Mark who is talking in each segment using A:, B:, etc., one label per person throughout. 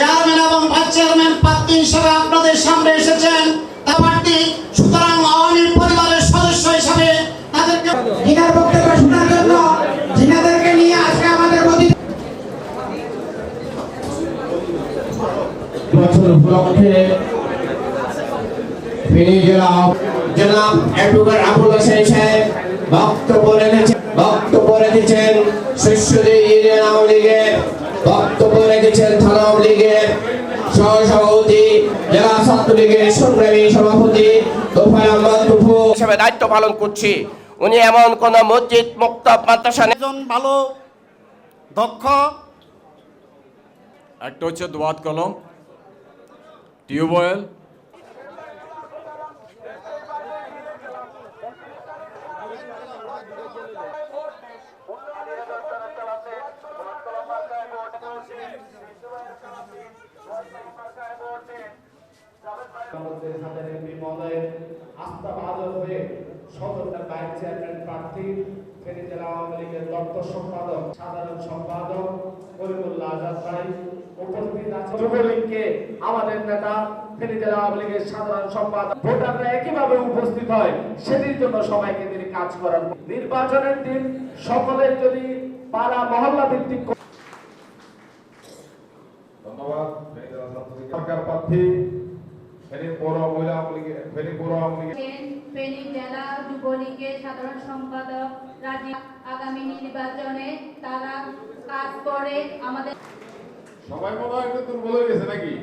A: Chairman এবং vice chairman প্রার্থী হিসেবে আপনাদের সামনে এসেছেন। তা প্রার্থী সুতরাং আওয়ামী পরিবারের সদস্য হিসাবে তাদেরকে
B: জিনার বক্তব্য শোনার জন্য জিনাদেরকে নিয়ে আজকে আমাদের প্রতি
C: বছর উপলক্ষে ফেনী জেলা জনাব অ্যাডভোকেট আবুল হোসেন সাহেব বক্তব্য রেখেছেন বক্তব্য রেখেছেন শিশুদের ইউনিয়ন আওয়ামী লীগের বক্তব্য রেখেছেন থানা আওয়ামী সহসভাপতি জেলা ছাত্রলীগের সংগ্রামী সভাপতি তোফায় আহমদ তুফু
D: হিসেবে দায়িত্ব পালন করছি। উনি এমন কোন মসজিদ মুক্ত মাদ্রাসা
A: একজন ভালো দক্ষ
E: একটা হচ্ছে দোয়াত কলম টিউবওয়েল
F: আস্থা ভাজন হয়ে সদরটা ভাইস চেয়ারম্যান প্রার্থী, ফেনী জেলা আওয়ামী লীগের দপ্তর সম্পাদক, সাধারণ সম্পাদক করিমুল্লাহ আজাদ ভাই উপস্থিত আছে যুবলীগকে আমাদের নেতা, ফেনী জেলা আওয়ামী লীগের সাধারণ সম্পাদক, ভোটাররা একইভাবে উপস্থিত হয়, সেটির জন্য সবাইকে তিনি কাজ করার নির্বাচনের দিন সকলে যদি পাড়া মহল্লা ভিত্তিক
G: ধন্যবাদ। সরকার প্রার্থী ফেনী পৌর মহিলা আওয়ামী লীগের ফেনী পৌর আওয়ামী লীগের
H: ফেনী জেলা যুবলীগের সাধারণ সম্পাদক রাজীব আগামী নির্বাচনে তারা কাজ করে আমাদের
G: সবাই মনে হয় একটু দুর্বল হয়ে গেছে নাকি?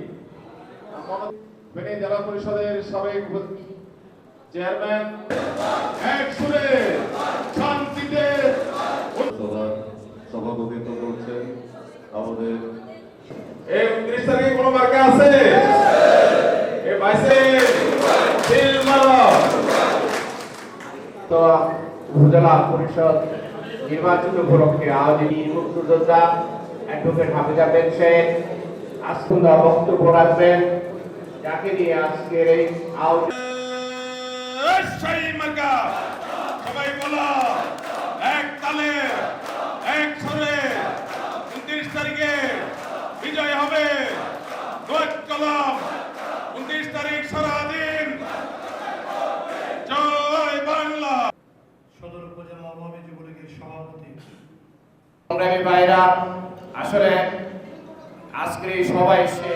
G: ফেনী জেলা পরিষদের সাবেক চেয়ারম্যান এক সুরে শান্তিতে
I: সভাপতিত্ব করছেন আমাদের
G: এই উনত্রিশ তারিখে কোনো মার্কা আছে এ বাইসে সিল মারো
F: তো উপজেলা পরিষদ নির্বাচন উপলক্ষে মুক্তিযোদ্ধা অ্যাডভোকেট হাফিজা বেন আজকুন্দা বক্তব্য রাখবেন। যাকে নিয়ে আজকের এই
G: সবাই বলো, এক তালে, এক সুরে, উনত্রিশ তারিখে বিজয় হবে। কলম। উনত্রিশ তারিখ সারাদিন। জয় বাংলা।
A: সদর উপজেলা আওয়ামী যুবলীগের সভাপতি।
C: সংগ্রামী ভাইরা আসলে আজকের এই সবাই সে